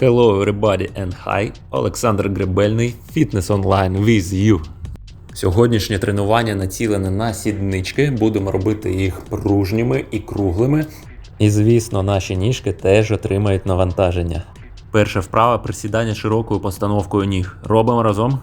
Hello everybody and hi, Олександр Гребельний, Fitness Online with you. Сьогоднішнє тренування націлене на сіднички, будемо робити їх пружніми і круглими. І звісно, наші ніжки теж отримають навантаження. Перша вправа присідання широкою постановкою ніг. Робимо разом.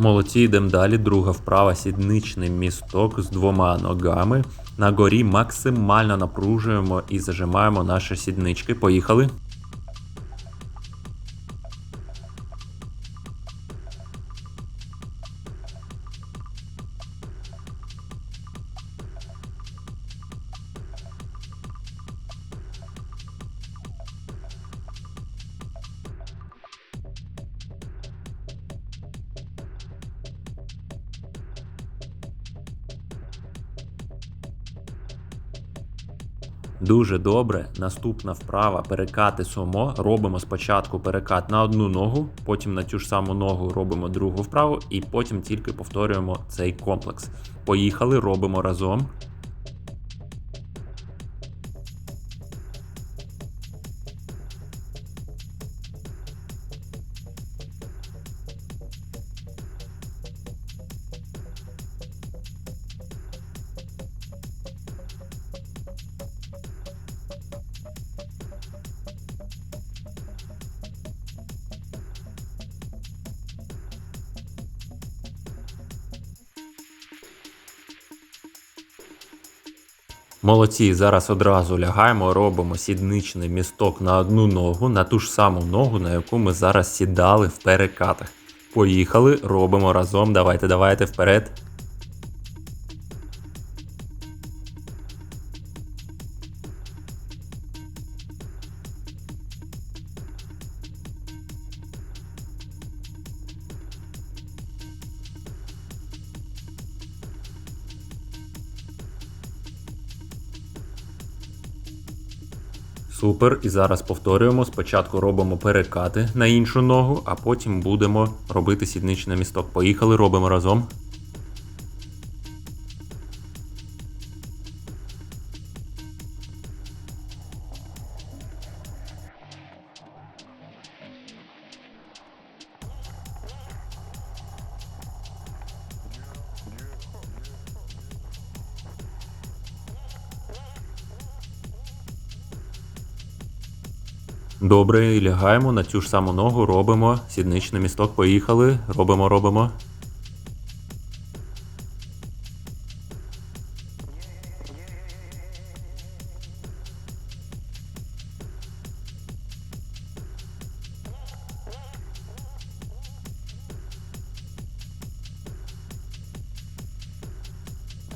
Молодці, йдемо далі. Друга вправа сідничний місток з двома ногами. На горі максимально напружуємо і зажимаємо наші сіднички. Поїхали. Дуже добре. Наступна вправа перекати сумо. Робимо спочатку перекат на одну ногу, потім на цю ж саму ногу робимо другу вправу, і потім тільки повторюємо цей комплекс. Поїхали, робимо разом. Молодці, зараз одразу лягаємо, робимо сідничний місток на одну ногу, на ту ж саму ногу, на яку ми зараз сідали в перекатах. Поїхали, робимо разом. Давайте, давайте вперед. Супер. І зараз повторюємо. Спочатку робимо перекати на іншу ногу, а потім будемо робити сідничний місток. Поїхали, робимо разом. Добре, лягаємо на цю ж саму ногу, робимо сідничний місток. Поїхали. Робимо, робимо.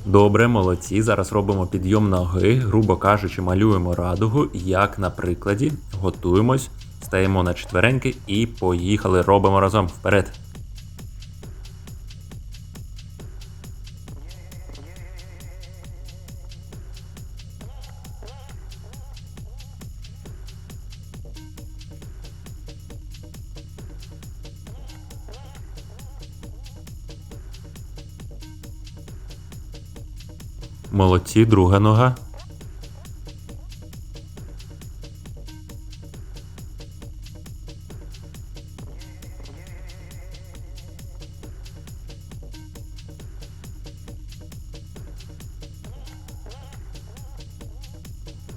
Добре, молодці. Зараз робимо підйом ноги, грубо кажучи, малюємо радугу, як на прикладі. Готуємось, стаємо на четвереньки і поїхали. Робимо разом вперед. Молодці, друга нога.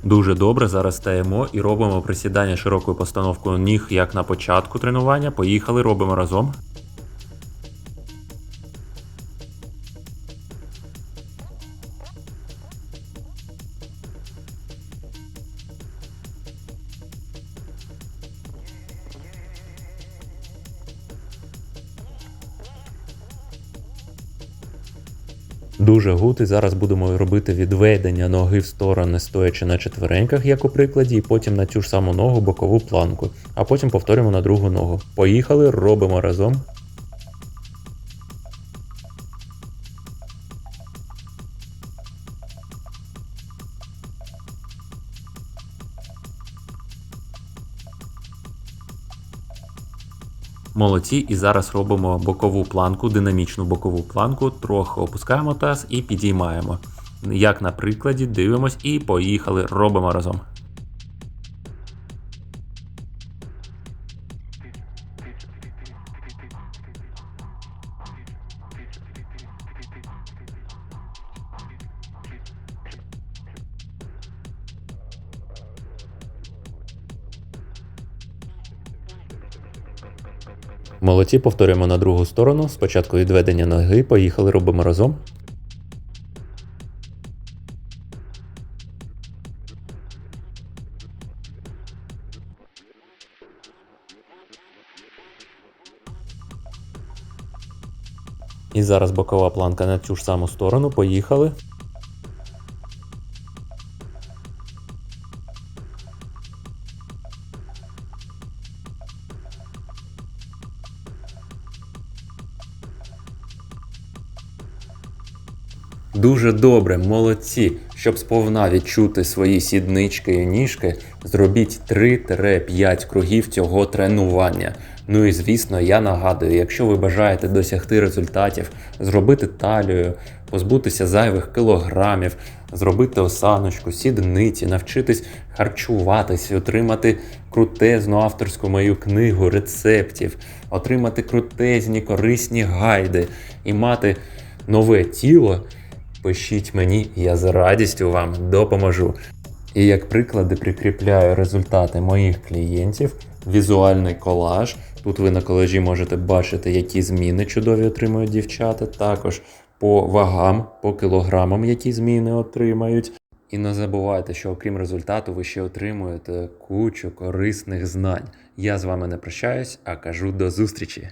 Дуже добре. Зараз стаємо і робимо присідання широкою постановкою ніг, як на початку тренування. Поїхали, робимо разом. Дуже гуд, і зараз будемо робити відведення ноги в сторони, стоячи на четвереньках, як у прикладі, і потім на цю ж саму ногу бокову планку, а потім повторюємо на другу ногу. Поїхали, робимо разом. Молодці, і зараз робимо бокову планку, динамічну бокову планку, трохи опускаємо таз і підіймаємо. Як на прикладі, дивимось і поїхали, робимо разом. Молодці, повторюємо на другу сторону. Спочатку відведення ноги, поїхали, робимо разом. І зараз бокова планка на цю ж саму сторону. Поїхали. Дуже добре, молодці. Щоб сповна відчути свої сіднички і ніжки, зробіть 3-5 кругів цього тренування. Ну і звісно, я нагадую, якщо ви бажаєте досягти результатів, зробити талію, позбутися зайвих кілограмів, зробити осаночку, сідниці, навчитись харчуватись, отримати крутезну авторську мою книгу рецептів, отримати крутезні корисні гайди і мати нове тіло. Пишіть мені, я з радістю вам допоможу. І як приклади прикріпляю результати моїх клієнтів, візуальний колаж. Тут ви на колажі можете бачити, які зміни чудові отримують дівчата. Також по вагам, по кілограмам, які зміни отримають. І не забувайте, що окрім результату, ви ще отримуєте кучу корисних знань. Я з вами не прощаюсь, а кажу до зустрічі!